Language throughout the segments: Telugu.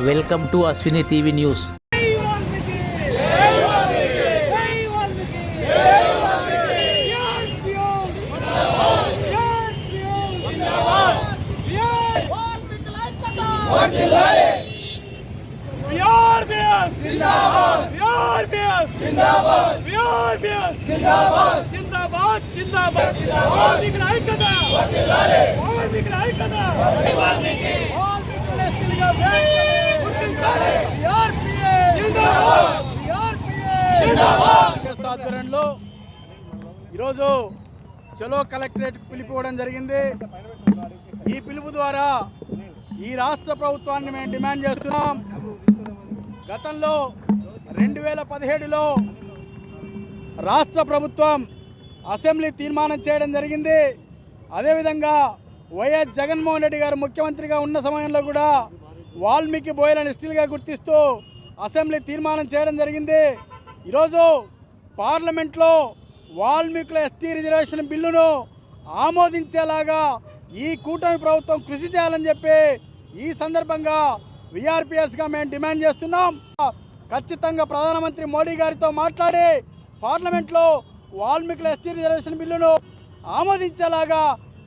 welcome to Ashwini TV news జిందాబాద్ జిందాబాద్ వాల్మీకి ఐక్యత వాల్మీకి ఆధ్వర్యంలో ఈరోజు చలో కలెక్టరేట్ పిలిపివ్వడం జరిగింది. ఈ పిలుపు ద్వారా ఈ రాష్ట్ర ప్రభుత్వాన్ని మేము డిమాండ్ చేస్తున్నాం. గతంలో రెండు వేల పదిహేడులో రాష్ట్ర ప్రభుత్వం అసెంబ్లీ తీర్మానం చేయడం జరిగింది. అదేవిధంగా వైఎస్ జగన్మోహన్ రెడ్డి గారు ముఖ్యమంత్రిగా ఉన్న సమయంలో కూడా వాల్మీకి బోయలను ఎస్టీలుగా గుర్తిస్తూ అసెంబ్లీ తీర్మానం చేయడం జరిగింది. ఈరోజు పార్లమెంట్లో వాల్మీకుల ఎస్టీ రిజర్వేషన్ బిల్లును ఆమోదించేలాగా ఈ కూటమి ప్రభుత్వం కృషి చేయాలని చెప్పి ఈ సందర్భంగా విఆర్పిఎస్గా మేము డిమాండ్ చేస్తున్నాం. ఖచ్చితంగా ప్రధానమంత్రి మోడీ గారితో మాట్లాడి పార్లమెంట్లో వాల్మీకుల ఎస్టీ రిజర్వేషన్ బిల్లును ఆమోదించేలాగా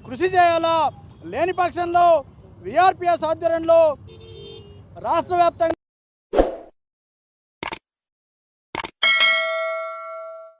కృషి చేయాలా లేని పక్షంలో విఆర్పిఎస్ ఆధ్వర్యంలో రాష్ట్ర